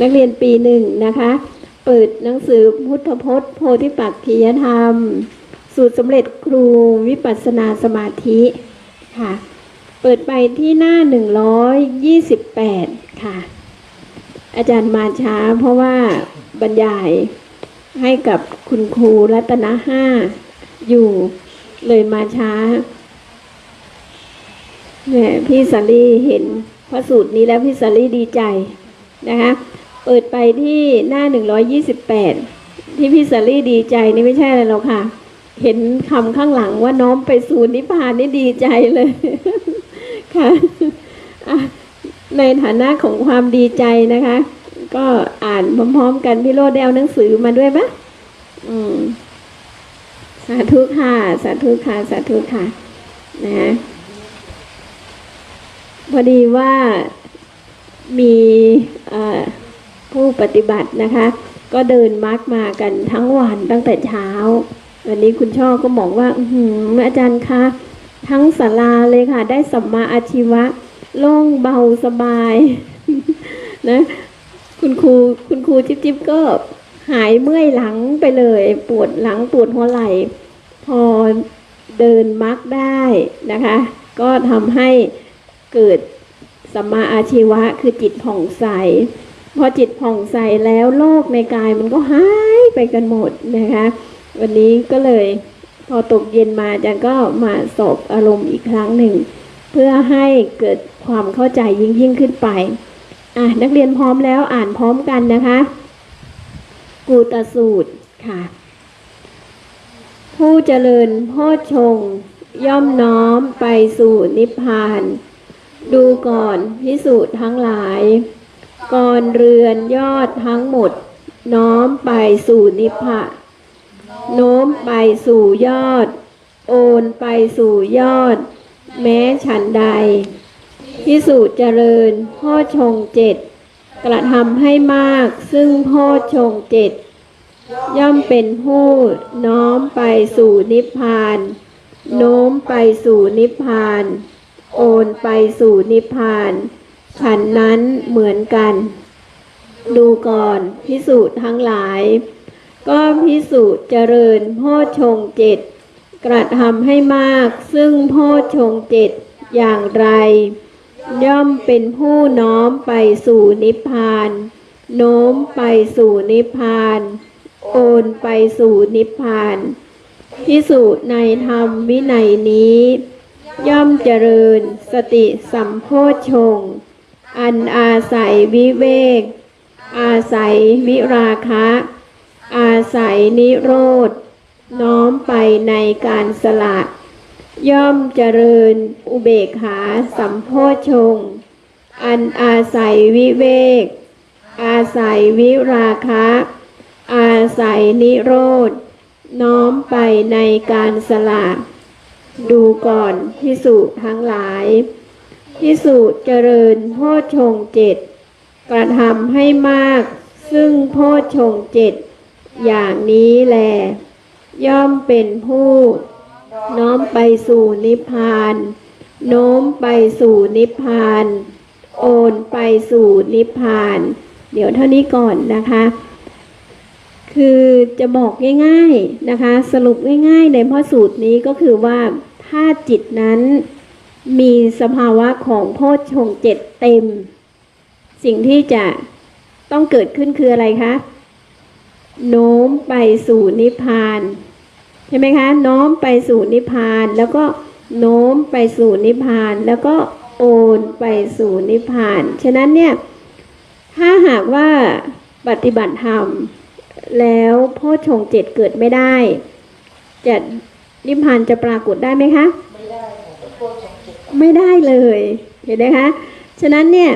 นักเรียนปีหนึ่งนะคะเปิดหนังสือพุทธพจน์ โพธิปักขียธรรม สูตรสำเร็จครูวิปัสสนาสมาธิค่ะ เปิดไปที่หน้า 128 ค่ะ อาจารย์มาช้าเพราะว่าบรรยายให้กับคุณครูรัตนห้าอยู่เลยมาช้าเนี่ยพี่สาลีเห็นพระสูตรนี้แล้วพี่สาลีดีใจนะคะ เปิดไปที่หน้า 128 ที่พี่สาลีดีใจนี่ไม่ใช่อะไรหรอกค่ะ เห็นคำข้างหลังว่าน้อมไปสู่นิพพานนี่ดีใจเลย ค่ะในฐานะของความดีใจนะคะ ก็อ่านพร้อมๆกันพี่โรดได้เอาหนังสือมาด้วยปะอืมสาธุค่ะ สาธุค่ะ สาธุค่ะ นะพอดีว่ามีเอ่อ ผู้ปฏิบัตินะคะ ก็เดินมาร์กมากันทั้งวันตั้งแต่เช้า วันนี้คุณช่อก็บอกว่าอือหืออาจารย์คะทั้งศาลาเลยค่ะ ได้สัมมาอาชีวะโล่งเบาสบายนะคุณครูคุณครูจิ๊บจิ๊บก็หายเมื่อยหลังไปเลย ปวดหลังปวดหัวไหล่พอเดินมักได้นะคะ ก็ทำให้เกิดสัมมาอาชีวะคือจิตผ่องใส พอจิตผ่องใสแล้วโลกในกายมันก็หายไปกันหมดนะคะ วันนี้ก็เลยพอตกเย็นมาอาจารย์ก็มาสอบอารมณ์อีกครั้งหนึ่ง เพื่อให้เกิดความเข้าใจยิ่งยิ่งขึ้นไปอะนักเรียนพร้อมแล้วอ่านพร้อมกันนะคะ กูตสูตรค่ะ ผู้เจริญโพชฌงย่อมน้อมไปสู่นิพพาน ดูก่อนพิสูจน์ทั้งหลาย ก่อนเรือนยอดทั้งหมด น้อมไปสู่นิพพานโน้มไปสู่ยอด โอนไปสู่ยอด แม้ฉันใดพิสูจน์เจริญโพชงเจ็ดกระทำให้มากซึ่งโพชงเจ็ดย่อมเป็นผู้น้อมไปสู่นิพพาน โน้มไปสู่นิพพาน โอนไปสู่นิพพาน ฉันนั้นเหมือนกัน ดูก่อนพิสูจน์ทั้งหลาย ก็พิสูจน์เจริญโพชงเจ็ดกระทำให้มากซึ่งโพชงเจ็ดอย่างไร ย่อมเป็นผู้น้อมไปสู่นิพพาน โน้มไปสู่นิพพาน โอนไปสู่นิพพานพิสูจน์ในธรรมวินัยนี้ ย่อมเจริญสติสัมโพชฌงค์ อันอาศัยวิเวก อาศัยวิราคะ อาศัยนิโรธ น้อมไปในการสละ ย่อมเจริญอุเบกขาสัมโพชง อันอาศัยวิเวก อาศัยวิราคะ อาศัยนิโรธ น้อมไปในการสละ ดูก่อนพิสูจน์ทั้งหลาย พิสูจน์เจริญโพชฌงเจ็ดกระทำให้มาก ซึ่งโพชฌงเจ็ดอย่างนี้แล ย่อมเป็นผู้ น้อมไปสู่นิพพาน โน้มไปสู่นิพพาน โอนไปสู่นิพพาน เดี๋ยวเท่านี้ก่อนนะคะ คือจะบอกง่าย ๆนะคะ สรุปง่ายๆในพระสูตรนี้ก็คือว่าถ้าจิตนั้น มีสภาวะของโพชฌงเจ็ดเต็ม สิ่งที่จะต้องเกิดขึ้นคืออะไรคะโน้มไปสู่นิพพานใช่ไหมคะโน้มไปสู่นิพพาน แล้วก็โน้มไปสู่นิพพาน แล้วก็โอนไปสู่นิพพาน ฉะนั้นเนี่ยถ้าหากว่าปฏิบัติธรรม แล้วโพชฌงเจ็ดเกิดไม่ได้ จะนิพพานจะปรากฏได้ไหมคะ ไม่ได้เลยเห็นไหมคะฉะนั้นเนี่ย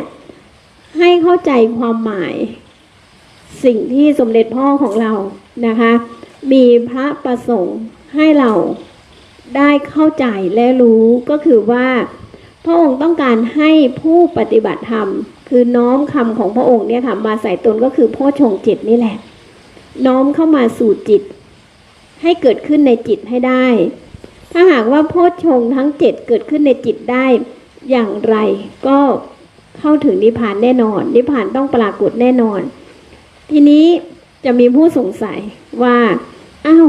ให้เข้าใจความหมาย สิ่งที่สมเด็จพ่อของเรานะคะ มีพระประสงค์ให้เราได้เข้าใจและรู้ก็คือว่า พระองค์ต้องการให้ผู้ปฏิบัติธรรม คือน้อมคำของพระองค์เนี่ยค่ะมาใส่ตนก็คือโพชงจิตนี่แหละ น้อมเข้ามาสู่จิต ให้เกิดขึ้นในจิตให้ได้ ถ้าหากว่าโพชฌงทั้งเจ็ดเกิดขึ้นในจิตได้อย่างไรก็เข้าถึงนิพพานแน่นอน นิพพานต้องปรากฏแน่นอน ทีนี้จะมีผู้สงสัยว่าอ้าว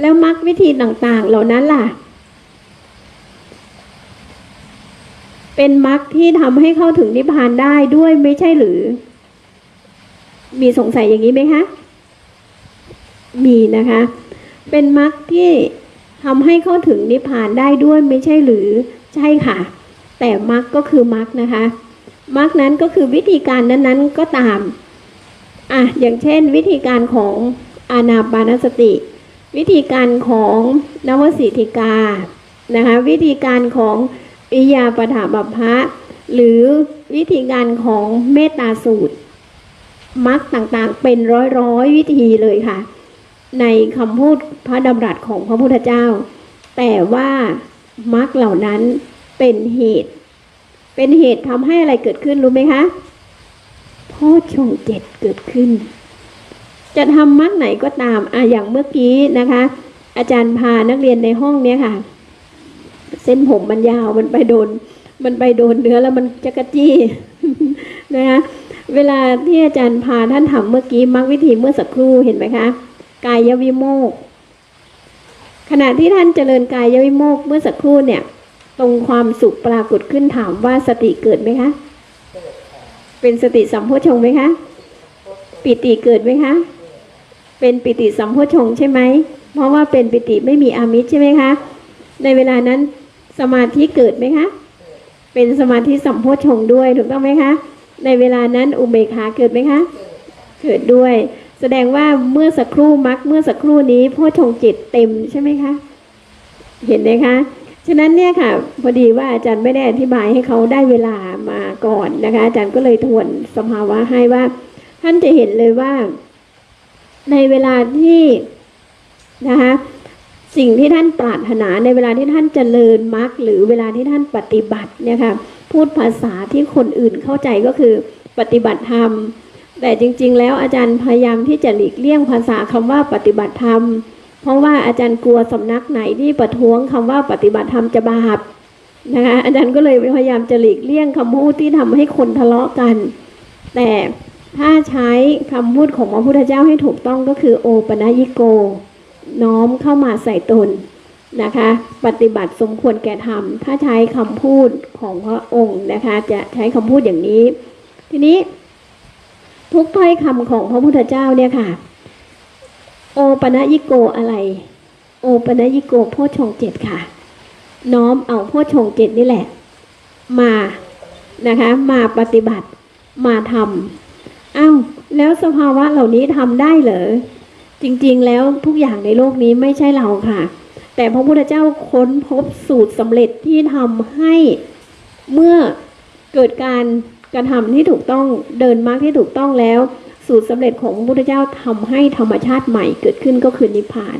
แล้วมรรควิธีต่างๆ เหล่านั้นล่ะ เป็นมรรคที่ทำให้เข้าถึงนิพพานได้ด้วยไม่ใช่หรือ มีสงสัยอย่างนี้ไหมคะ มีนะคะ เป็นมรรคที่ ทำให้เข้าถึงนิพพานได้ด้วยไม่ใช่หรือใช่ค่ะ แต่มรรคก็คือมรรคนะคะมรรคนั้นก็คือวิธีการนั้นๆก็ตามอะอย่างเช่น วิธีการของอานาปานสติ วิธีการของนวสิทธิกานะคะวิธีการของอิยาปถาบัพพะหรือวิธีการของเมตตาสูตรมรรคต่างๆ เป็นร้อยๆ วิธีเลยค่ะ ในคำพูดพระดำรัสของพระพุทธเจ้า แต่ว่ามรรคเหล่านั้นเป็นเหตุ เป็นเหตุทำให้อะไรเกิดขึ้นรู้ไหมคะโพชงเจ็ดเกิดขึ้น จะทำมรรคไหนก็ตามอะอย่างเมื่อกี้นะคะ อาจารย์พานักเรียนในห้องเนี้ยค่ะ เส้นผมมันยาวมันไปโดน มันไปโดนเนื้อแล้วมันจะกระจี้นะคะเวลาที่อาจารย์พาท่านทำเมื่อกี้มรรควิธีเมื่อสักครู่เห็นไหมคะ กายวิโมกขณะที่ท่านเจริญกายวิโมกเมื่อสักครู่เนี่ย ตรงความสุขปรากฏขึ้นถามว่าสติเกิดไหมคะ เป็นสติสัมโพชฌงไหมคะ ปิติเกิดไหมคะ เป็นปิติสัมโพชฌงใช่ไหม เพราะว่าเป็นปิติไม่มีอามิตใช่ไหมคะ ในเวลานั้นสมาธิเกิดไหมคะ เป็นสมาธิสัมโพชฌงด้วยถูกต้องไหมคะ ในเวลานั้นอุเบกขาเกิดไหมคะ เกิดด้วย แสดงว่าเมื่อสักครู่มักเมื่อสักครู่นี้โพชงค์จิตเต็มใช่ไหมคะ เห็นไหมคะ ฉะนั้นเนี่ยค่ะพอดีว่าอาจารย์ไม่ได้อธิบายให้เขาได้เวลามาก่อนนะคะ อาจารย์ก็เลยทวนสภาวะให้ว่า ท่านจะเห็นเลยว่า ในเวลาที่นะคะสิ่งที่ท่านปรารถนาในเวลาที่ท่านเจริญมรรคหรือเวลาที่ท่านปฏิบัติเนี่ยค่ะพูดภาษาที่คนอื่นเข้าใจก็คือปฏิบัติธรรม แต่จริง ๆ แล้วอาจารย์พยายามที่จะหลีกเลี่ยงภาษาคำว่าปฏิบัติธรรม เพราะว่าอาจารย์กลัวสำนักไหนที่ประท้วงคำว่าปฏิบัติธรรมจะบาปนะคะอาจารย์ก็เลยพยายามจะหลีกเลี่ยงคำพูดที่ทำให้คนทะเลาะกัน แต่ถ้าใช้คำพูดของพระพุทธเจ้าให้ถูกต้องก็คือโอปนยิโก น้อมเข้ามาใส่ตนนะคะ ปฏิบัติสมควรแก่ธรรม ถ้าใช้คำพูดของพระองค์นะคะ จะใช้คำพูดอย่างนี้ ทีนี้ ทุกถ้อยคำของพระพุทธเจ้าเนี่ยค่ะ โอปนยิโกอะไร โอปนยิโกโพชฌงเจ็ดค่ะ น้อมเอาโพชฌงเจ็ดนี่แหละ มานะคะ มาปฏิบัติมาทำอ้าวแล้วสภาวะเหล่านี้ทำได้เหรอจริงๆแล้วทุกอย่างในโลกนี้ไม่ใช่เราค่ะ แต่พระพุทธเจ้าค้นพบสูตรสำเร็จที่ทำให้เมื่อเกิดการ กระทำที่ถูกต้องเดินมรรคที่ถูกต้องแล้ว สูตรสำเร็จของพระพุทธเจ้าทำให้ธรรมชาติใหม่เกิดขึ้นก็คือนิพพาน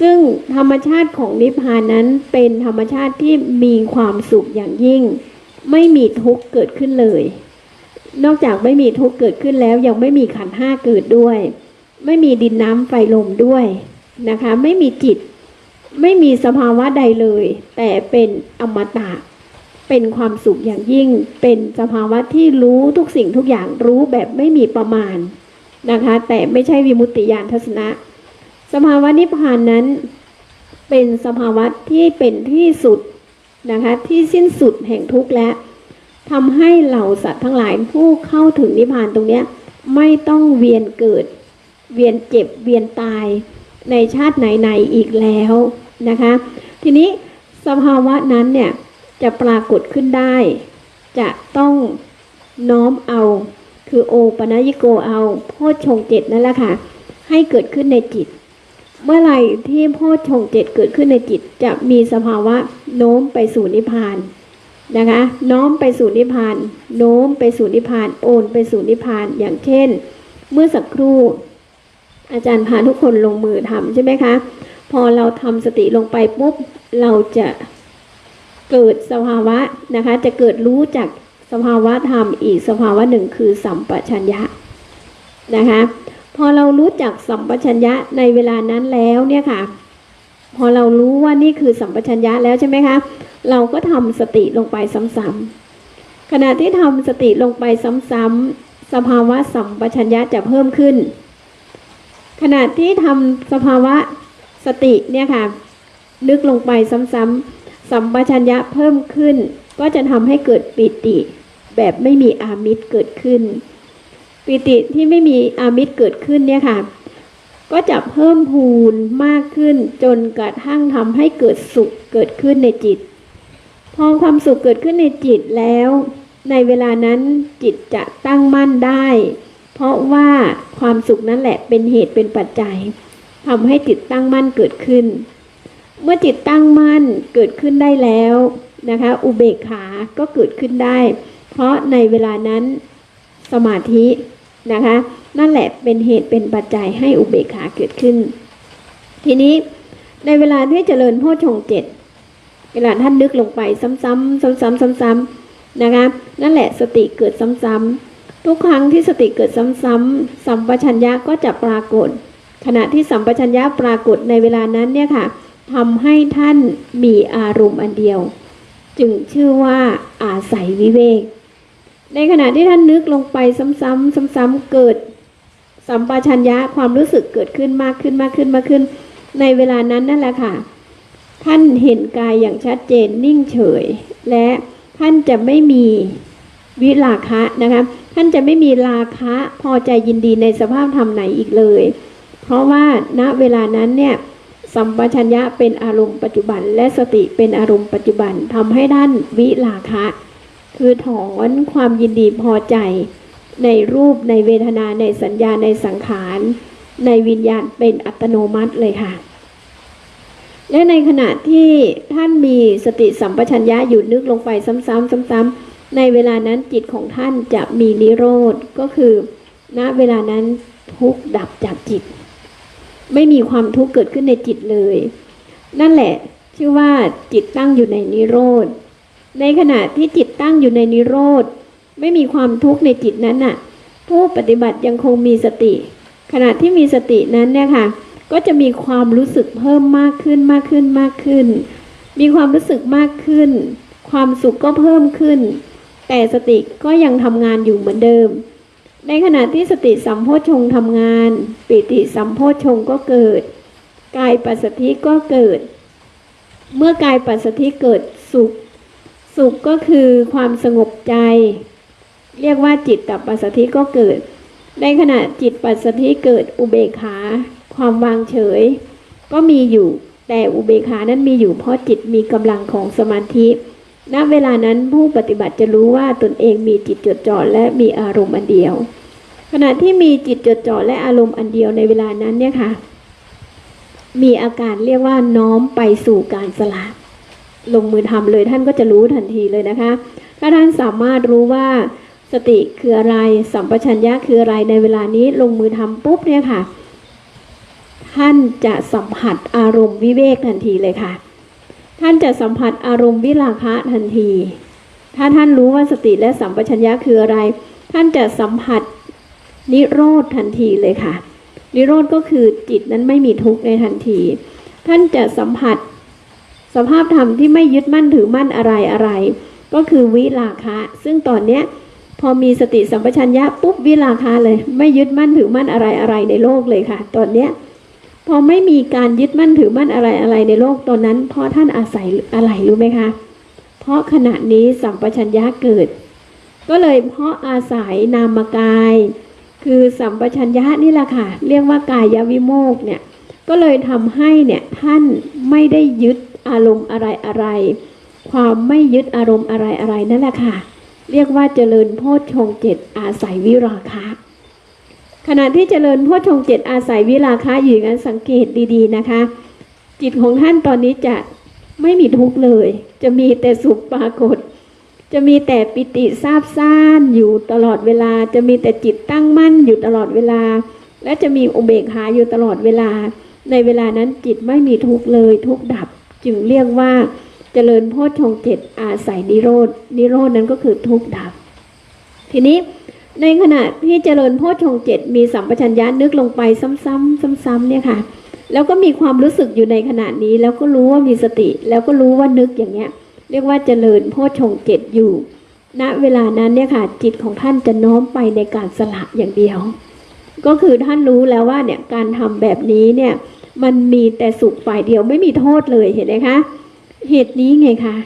ซึ่งธรรมชาติของนิพพานนั้นเป็นธรรมชาติที่มีความสุขอย่างยิ่ง ไม่มีทุกข์เกิดขึ้นเลย นอกจากไม่มีทุกข์เกิดขึ้นแล้วยังไม่มีขันห้าเกิดด้วย ไม่มีดินน้ำไฟลมด้วยนะคะ ไม่มีจิตไม่มีสภาวะใดเลย แต่เป็นอมตะ เป็นความสุขอย่างยิ่ง เป็นสภาวะที่รู้ทุกสิ่งทุกอย่างรู้แบบไม่มีประมาณนะคะ แต่ไม่ใช่วิมุตติญาณทัศนะ สภาวะนิพพานนั้น เป็นสภาวะที่เป็นที่สุดนะคะที่สิ้นสุดแห่งทุกข์และทำให้เหล่าสัตว์ทั้งหลายผู้เข้าถึงนิพพานตรงนี้ไม่ต้องเวียนเกิด เวียนเจ็บเวียนตายในชาติไหนๆอีกแล้วนะคะ ทีนี้สภาวะนั้นเนี่ย จะปรากฏขึ้นได้ จะต้องน้อมเอา คือโอปนยิโกเอาโพชฌงเจ็ดนั่นแหละค่ะ ให้เกิดขึ้นในจิต เมื่อไหร่ที่โพชฌงเจ็ดเกิดขึ้นในจิต จะมีสภาวะโน้มไปสู่นิพพานนะคะน้อมไปสู่นิพพาน โน้มไปสู่นิพพาน โอนไปสู่นิพพานอย่างเช่น เมื่อสักครู่ อาจารย์พาทุกคนลงมือทำใช่ไหมคะ พอเราทำสติลงไปปุ๊บเราจะ เกิดสภาวะนะคะ จะเกิดรู้จากสภาวะธรรมอีกสภาวะหนึ่งคือสัมปชัญญะนะคะพอเรารู้จักสัมปชัญญะในเวลานั้นแล้วเนี่ยค่ะ พอเรารู้ว่านี่คือสัมปชัญญะแล้วใช่ไหมคะเราก็ทำสติลงไปซ้ำขณะที่ทำสติลงไปซ้ำๆสภาวะสัมปชัญญะจะเพิ่มขึ้น ขณะที่ทำสภาวะสติเนี่ยค่ะนึกลงไปซ้ำๆ สัมปชัญญะเพิ่มขึ้น ก็จะทำให้เกิดปิติ แบบไม่มีอามิตรเกิดขึ้น ปิติที่ไม่มีอามิตรเกิดขึ้นเนี่ยค่ะ ก็จะเพิ่มพูนมากขึ้น จนกระทั่งทำให้เกิดสุขเกิดขึ้นในจิต พอความสุขเกิดขึ้นในจิตแล้ว ในเวลานั้นจิตจะตั้งมั่นได้ เพราะว่าความสุขนั่นแหละเป็นเหตุเป็นปัจจัยทำให้จิตตั้งมั่นเกิดขึ้น เมื่อจิตตั้งมั่นเกิดขึ้นได้แล้วนะคะ อุเบกขาก็เกิดขึ้นได้ เพราะในเวลานั้นสมาธินะคะ นั่นแหละเป็นเหตุเป็นปัจจัยให้อุเบกขาเกิดขึ้น ทีนี้ในเวลาที่เจริญโพชฌงเจ็ดเวลาท่านนึกลงไปซ้ำๆซ้ำๆซ้ำๆนะคะ นั่นแหละสติเกิดซ้ำๆทุกครั้งที่สติเกิดซ้ำๆสัมปชัญญะก็จะปรากฏ ขณะที่สัมปชัญญะปรากฏในเวลานั้นเนี่ยค่ะ ทำให้ท่านมีอารมณ์อันเดียว จึงชื่อว่าอาศัยวิเวก ในขณะที่ท่านนึกลงไปซ้ำๆซ้ำๆเกิดสัมปชัญญะความรู้สึกเกิดขึ้นมากขึ้นมากขึ้นมากขึ้น ในเวลานั้นนั่นแหละค่ะ ท่านเห็นกายอย่างชัดเจนนิ่งเฉย และท่านจะไม่มีวิลาคะนะคะท่านจะไม่มีราคะพอใจยินดีในสภาพธรรมไหนอีกเลย เพราะว่าณเวลานั้นเนี่ย สัมปชัญญะเป็นอารมณ์ปัจจุบัน และสติเป็นอารมณ์ปัจจุบันทำให้ท่านวิลาคะ คือถอนความยินดีพอใจ ในรูปในเวทนาในสัญญาในสังขาร ในวิญญาณเป็นอัตโนมัติเลยค่ะ และในขณะที่ท่านมีสติสัมปชัญญะอยู่นึกลงไปซ้ำๆซ้ำๆในเวลานั้นจิตของท่านจะมีนิโรธก็คือ ณเวลานั้นทุกดับจากจิต ไม่มีความทุกข์เกิดขึ้นในจิตเลย นั่นแหละ ชื่อว่าจิตตั้งอยู่ในนิโรธ ในขณะที่จิตตั้งอยู่ในนิโรธ ไม่มีความทุกข์ในจิตนั้นน่ะ ผู้ปฏิบัติยังคงมีสติ ขณะที่มีสตินั้นเนี่ยค่ะ ก็จะมีความรู้สึกเพิ่มมากขึ้นมากขึ้นมากขึ้น มีความรู้สึกมากขึ้น ความสุขก็เพิ่มขึ้น แต่สติก็ยังทำงานอยู่เหมือนเดิม ในขณะที่สติสัมโพชงทำงาน ปิติสัมโพชงก็เกิด กายปัสสธิก็เกิด เมื่อกายปัสสธิเกิดสุข สุขก็คือความสงบใจ เรียกว่าจิตตปัสสธิก็เกิด ในขณะจิตปัสสธิเกิดอุเบกขา ความวางเฉย ก็มีอยู่แต่อุเบกขานั้นมีอยู่เพราะจิตมีกำลังของสมาธิ ณเวลานั้นผู้ปฏิบัติจะรู้ว่าตนเองมีจิตจดจ่อและมีอารมณ์อันเดียว ขณะที่มีจิตจดจ่อและอารมณ์อันเดียวในเวลานั้นเนี่ยค่ะ มีอาการเรียกว่าน้อมไปสู่การสละลงมือทำเลยท่านก็จะรู้ทันทีเลยนะคะ ถ้าท่านสามารถรู้ว่าสติคืออะไร สัมปชัญญะคืออะไรในเวลานี้ลงมือทำปุ๊บเนี่ยค่ะ ท่านจะสัมผัสอารมณ์วิเวกทันทีเลยค่ะ ท่านจะสัมผัสอารมณ์วิราคะทันที ถ้าท่านรู้ว่าสติและสัมปชัญญะคืออะไร ท่านจะสัมผัสนิโรธทันทีเลยค่ะ นิโรธก็คือจิตนั้นไม่มีทุกข์ในทันที ท่านจะสัมผัส สภาพธรรมที่ไม่ยึดมั่นถือมั่นอะไรอะไร ก็คือวิราคะ ซึ่งตอนเนี้ยพอมีสติสัมปชัญญะปุ๊บวิราคะเลย ไม่ยึดมั่นถือมั่นอะไรอะไรในโลกเลยค่ะ ตอนเนี้ย พอไม่มีการยึดมั่นถือมั่นอะไรอะไรในโลกตอนนั้น เพราะท่านอาศัยอะไรรู้ไหมคะ เพราะขณะนี้สัมปชัญญะเกิด ก็เลยเพราะอาศัยนามกาย คือสัมปชัญญะนี่แหละค่ะ เรียกว่ากายวิโมกเนี่ย ก็เลยทำให้เนี่ยท่านไม่ได้ยึดอารมณ์อะไรอะไร ความไม่ยึดอารมณ์อะไรอะไรนั่นแหละค่ะ เรียกว่าเจริญโพชฌงค์เจ็ดอาศัยวิราคะ ขณะที่เจริญโพชฌงเจ็ดอาศัยวิราคะอยู่งั้นสังเกตดีๆนะคะ จิตของท่านตอนนี้จะไม่มีทุกข์เลย จะมีแต่สุขปรากฏ จะมีแต่ปิติซาบซ่านอยู่ตลอดเวลา จะมีแต่จิตตั้งมั่นอยู่ตลอดเวลา และจะมีอุเบกขาอยู่ตลอดเวลา ในเวลานั้นจิตไม่มีทุกข์เลย ทุกข์ดับจึงเรียกว่าเจริญโพชฌงเจ็ดอาศัยนิโรดนิโรดนั้นก็คือทุกข์ดับ ทีนี้ ในขณะที่เจริญโพชฌงเจ็ดมีสัมปชัญญะนึกลงไปซ้ำๆซ้ำๆเนี่ยค่ะ แล้วก็มีความรู้สึกอยู่ในขณะนี้ แล้วก็รู้ว่ามีสติ แล้วก็รู้ว่านึกอย่างเงี้ย เรียกว่าเจริญโพชฌงเจ็ดอยู่ในณเวลานั้นเนี่ยค่ะ จิตของท่านจะน้อมไปในการสละอย่างเดียว ก็คือท่านรู้แล้วว่าเนี่ยการทำแบบนี้เนี่ยมันมีแต่สุขฝ่ายเดียวไม่มีโทษเลยเห็นไหมคะ เหตุนี้ไงคะ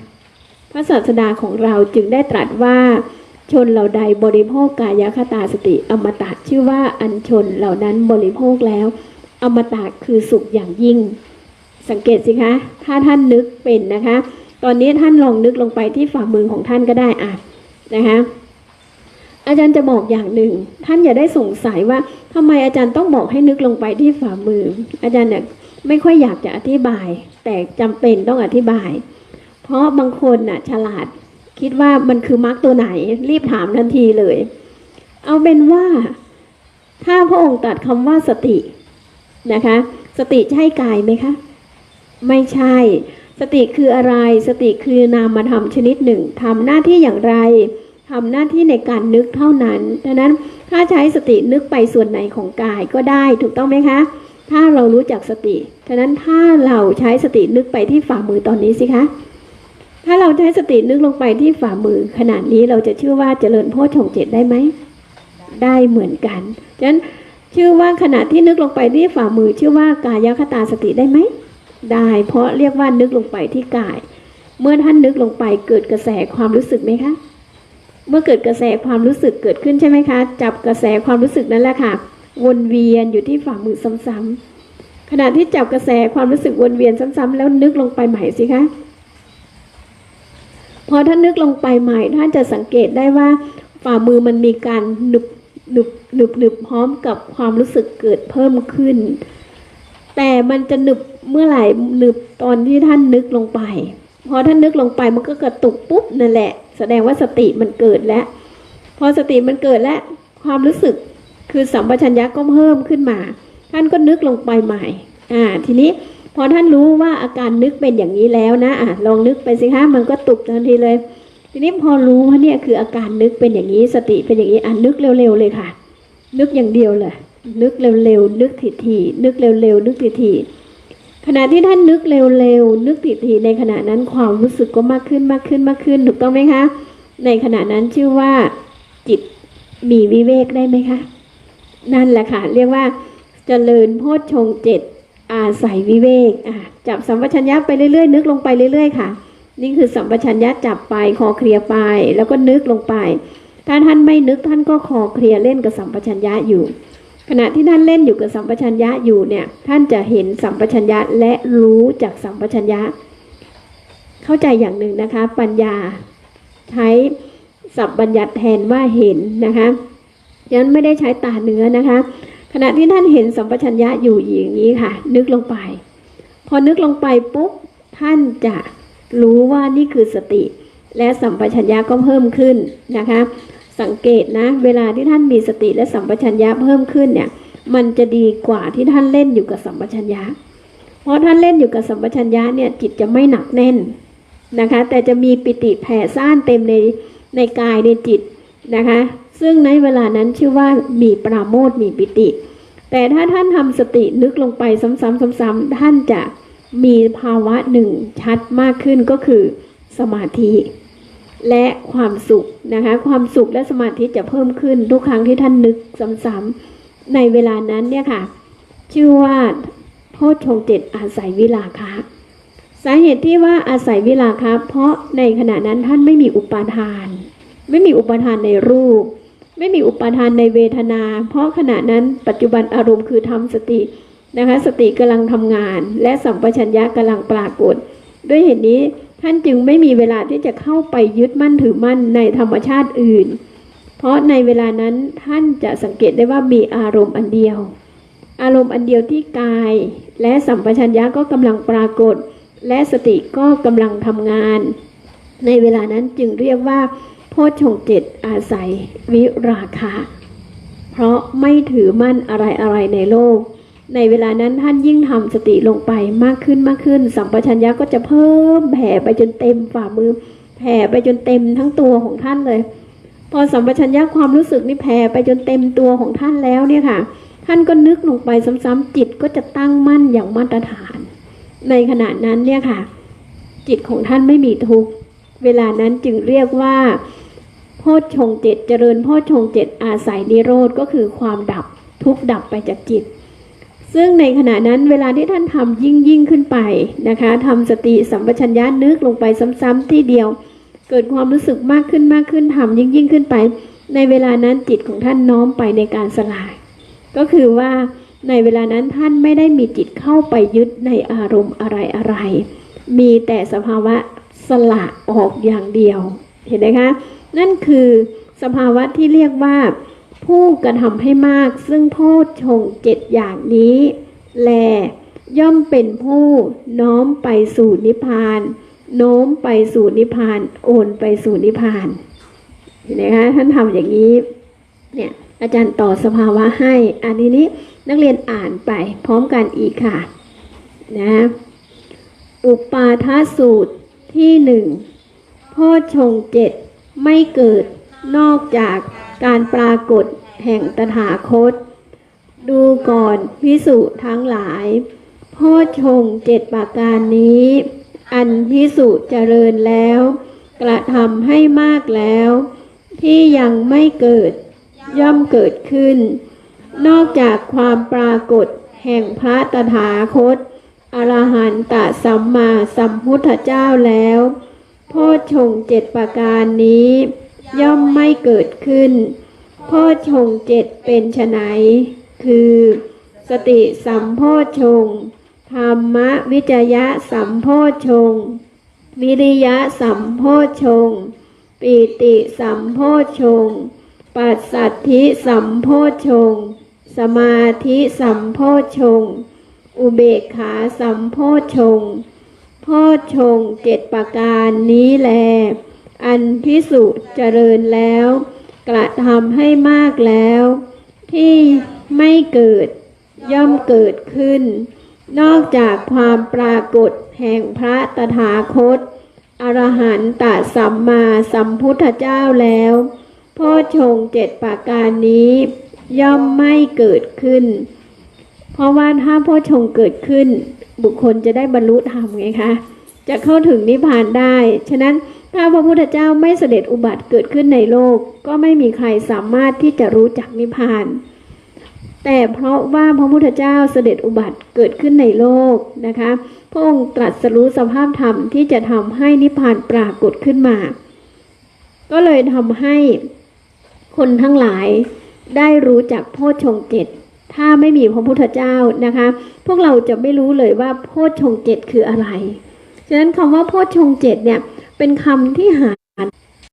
พระศาสดาของเราจึงได้ตรัสว่า ชนเหล่าใดบริโภคกายคตาสติอมตะชื่อว่าอันชนเหล่านั้นบริโภคแล้ว อมตะคือสุขอย่างยิ่ง สังเกตสิคะ ถ้าท่านนึกเป็นนะคะ ตอนนี้ท่านลองนึกลงไปที่ฝ่ามือของท่านก็ได้อะนะคะอาจารย์จะบอกอย่างหนึ่ง ท่านอย่าได้สงสัยว่าทำไมอาจารย์ต้องบอกให้นึกลงไปที่ฝ่ามือ อาจารย์เนี่ยไม่ค่อยอยากจะอธิบาย แต่จำเป็นต้องอธิบาย เพราะบางคนน่ะฉลาด คิดว่ามันคือมรรคตัวไหน รีบถามทันทีเลย เอาเป็นว่า ถ้าพระองค์ตรัสคำว่าสตินะคะ สติใช่กายไหมคะ ไม่ใช่ สติคืออะไร สติคือนามธรรมชนิดหนึ่งทำหน้าที่อย่างไรทำหน้าที่ในการนึกเท่านั้นดังนั้นถ้าใช้สตินึกไปส่วนไหนของกายก็ได้ถูกต้องไหมคะ ถ้าเรารู้จักสติฉะนั้นถ้าเราใช้สตินึกไปที่ฝ่ามือตอนนี้สิคะ ถ้าเราใช้สตินึกลงไปที่ฝ่ามือขนาดนี้เราจะชื่อว่าเจริญโพชฌงเจ็ดได้ไหม ได้เหมือนกัน ฉะนั้นชื่อว่าขณะที่นึกลงไปที่ฝ่ามือ ชื่อว่ากายคตาสติได้ไหม ได้ เพราะเรียกว่านึกลงไปที่กาย เมื่อท่านนึกลงไปเกิดกระแสความรู้สึกไหมคะ เมื่อเกิดกระแสความรู้สึกเกิดขึ้นใช่ไหมคะ จับกระแสความรู้สึกนั่นแหละค่ะ วนเวียนอยู่ที่ฝ่ามือซ้ำๆขณะที่จับกระแสความรู้สึกวนเวียนซ้ำๆแล้วนึกลงไปใหม่สิคะ พอท่านนึกลงไปใหม่ ท่านจะสังเกตได้ว่าฝ่ามือมันมีการหนึบหนึบหนึบหนึบพร้อมกับความรู้สึกเกิดเพิ่มขึ้น แต่มันจะหนึบเมื่อไหร่หนึบตอนที่ท่านนึกลงไป พอท่านนึกลงไปมันก็กระตุกปุ๊บนั่นแหละ แสดงว่าสติมันเกิดแล้ว พอสติมันเกิดแล้วความรู้สึกคือสัมปชัญญะก็เพิ่มขึ้นมา ท่านก็นึกลงไปใหม่ อ่า ทีนี้ พอท่านรู้ว่าอาการนึกเป็นอย่างนี้แล้วนะอะลองนึกไปสิคะมันก็ตุกทันทีเลย ทีนี้พอรู้ว่าเนี่ยคืออาการนึกเป็นอย่างนี้สติเป็นอย่างนี้อะนึกเร็วๆเลยค่ะ นึกอย่างเดียวเลยนึกเร็วๆนึกถี่ๆนึกเร็วๆนึกถี่ๆขณะที่ท่านนึกเร็วๆ นึกถี่ๆในขณะนั้นความรู้สึกก็มากขึ้นมากขึ้นมากขึ้น ถูกต้องไหมคะ ในขณะนั้นชื่อว่าจิตมีวิเวกได้ไหมคะ นั่นแหละค่ะ เรียกว่า เจริญโพชฌงเจ็ด อาศัยวิเวกจับสัมปชัญญะไปเรื่อยๆ นึกลงไปเรื่อย ๆ ค่ะ นี่คือสัมปชัญญะจับไปคอเคลียไป แล้วก็นึกลงไป ถ้าท่านไม่นึกท่านก็คอเคลียเล่นกับสัมปชัญญะอยู่ ขณะที่ท่านเล่นอยู่กับสัมปชัญญะอยู่เนี่ยท่านจะเห็นสัมปชัญญะและรู้จากสัมปชัญญะ เข้าใจอย่างหนึ่งนะคะ ปัญญาใช้ศัพท์บัญญัติแทนว่าเห็นนะคะฉะนั้นไม่ได้ใช้ตาเนื้อนะคะ ขณะที่ท่านเห็นสัมปชัญญะอยู่อย่างนี้ค่ะ นึกลงไป พอนึกลงไปปุ๊บท่านจะรู้ว่านี่คือสติ และสัมปชัญญะก็เพิ่มขึ้นนะคะ สังเกตนะ เวลาที่ท่านมีสติและสัมปชัญญะเพิ่มขึ้นเนี่ย มันจะดีกว่าที่ท่านเล่นอยู่กับสัมปชัญญะ เพราะท่านเล่นอยู่กับสัมปชัญญะเนี่ยจิตจะไม่หนักแน่นนะคะ แต่จะมีปิติแผ่ซ่านเต็มในในกายในจิตนะคะ ซึ่งในเวลานั้นชื่อว่ามีปราโมทมีปิติ แต่ถ้าท่านทำสตินึกลงไปซ้ำๆซ้ำๆท่านจะมีภาวะหนึ่งชัดมากขึ้นก็คือสมาธิ และความสุขนะคะความสุขและสมาธิจะเพิ่มขึ้นทุกครั้งที่ท่านนึกซ้ำๆในเวลานั้นเนี่ยค่ะ ชื่อว่าโพชฌงเจ็ดอาศัยวิลาคะสาเหตุที่ว่าอาศัยวิลาคะเพราะในขณะนั้นท่านไม่มีอุปาทาน ไม่มีอุปทานในรูป ไม่มีอุปาทานในเวทนา เพราะขณะนั้นปัจจุบันอารมณ์คือทำสตินะคะสติกำลังทำงาน และสัมปชัญญะกำลังปรากฏ ด้วยเหตุนี้ท่านจึงไม่มีเวลาที่จะเข้าไปยึดมั่นถือมั่นในธรรมชาติอื่น เพราะในเวลานั้นท่านจะสังเกตได้ว่ามีอารมณ์อันเดียว อารมณ์อันเดียวที่กาย และสัมปชัญญะก็กำลังปรากฏ และสติก็กำลังทำงาน ในเวลานั้นจึงเรียกว่า โพชงค์เจ็ดอาศัยวิราคะ เพราะไม่ถือมั่นอะไรอะไรในโลก ในเวลานั้นท่านยิ่งทำสติลงไปมากขึ้นมากขึ้น สัมปชัญญะก็จะเพิ่มแผ่ไปจนเต็มฝ่ามือแผ่ไปจนเต็มทั้งตัวของท่านเลย พอสัมปชัญญะความรู้สึกนี่แผ่ไปจนเต็มตัวของท่านแล้วเนี่ยค่ะ ท่านก็นึกลงไปซ้ำๆจิตก็จะตั้งมั่นอย่างมาตรฐาน ในขณะนั้นเนี่ยค่ะ จิตของท่านไม่มีทุกข์ เวลานั้นจึงเรียกว่าโพชฌงเจ็ดเจริญโพชฌงเจ็ดอาศัยนิโรธก็คือความดับทุกดับไปจากจิต ซึ่งในขณะนั้นเวลาที่ท่านทำยิ่งยิ่งขึ้นไปนะคะทำสติสัมปชัญญะนึกลงไปซ้ำๆที่เดียว เกิดความรู้สึกมากขึ้นมากขึ้นทำยิ่งยิ่งขึ้นไป ในเวลานั้นจิตของท่านน้อมไปในการสลาย ก็คือว่าในเวลานั้นท่านไม่ได้มีจิตเข้าไปยึดในอารมณ์อะไรอะไรมีแต่สภาวะ สละออกอย่างเดียว เห็นไหมคะ นั่นคือสภาวะที่เรียกว่า ผู้กระทำให้มาก ซึ่งโพชฌงเจ็ดอย่างนี้ แล ย่อมเป็นผู้น้อมไปสู่นิพพาน โน้มไปสู่นิพพาน โอนไปสู่นิพพานเห็นไหมคะท่านทำอย่างนี้เนี่ยอาจารย์ต่อสภาวะให้ อันนี้นี้นักเรียนอ่านไปพร้อมกันอีกค่ะนะอุปาทสูตร ที่หนึ่งโพชงเจ็ดไม่เกิดนอกจากการปรากฏแห่งตถาคต ดูก่อนพิสุทั้งหลายโพชงเจ็ดประการนี้ อันพิสุเจริญแล้ว กระทำให้มากแล้ว ที่ยังไม่เกิดย่อมเกิดขึ้น นอกจากความปรากฏแห่งพระตถาคต อรหันตสัมมาสัมพุทธเจ้าแล้ว โพชฌงเจ็ดประการนี้ ย่อมไม่เกิดขึ้น โพชฌงเจ็ดเป็นไฉนคือ สติสัมโพชฌงธรรมวิจยะสัมโพชฌงวิริยะสัมโพชฌงปีติสัมโพชฌงปัสสัทธิสัมโพชฌงสมาธิสัมโพชฌง อุเบกขาสัมโพชงค์โพชงเจ็ดประการนี้แล อันพิสุเจริญแล้ว กระทำให้มากแล้ว ที่ไม่เกิดย่อมเกิดขึ้น นอกจากความปรากฏแห่งพระตถาคตอรหันตสัมมาสัมพุทธเจ้าแล้วโพชงเจ็ดประการนี้ ย่อมไม่เกิดขึ้น เพราะว่าถ้าโพชงเกิดขึ้น บุคคลจะได้บรรลุธรรมไงคะจะเข้าถึงนิพพานได้ ฉะนั้นถ้าพระพุทธเจ้าไม่เสด็จอุบัติเกิดขึ้นในโลก ก็ไม่มีใครสามารถที่จะรู้จักนิพพาน แต่เพราะว่าพระพุทธเจ้าเสด็จอุบัติเกิดขึ้นในโลกนะคะ พระองค์ตรัสรู้สภาพธรรมที่จะทำให้นิพพานปรากฏขึ้นมา ก็เลยทำให้คนทั้งหลายได้รู้จักโพชฌงเจ็ด ถ้าไม่มีพระพุทธเจ้านะคะ พวกเราจะไม่รู้เลยว่าโพชฌงเจ็ดคืออะไร ฉะนั้นคำว่าโพชฌงเจ็ดเนี่ยเป็นคำที่หา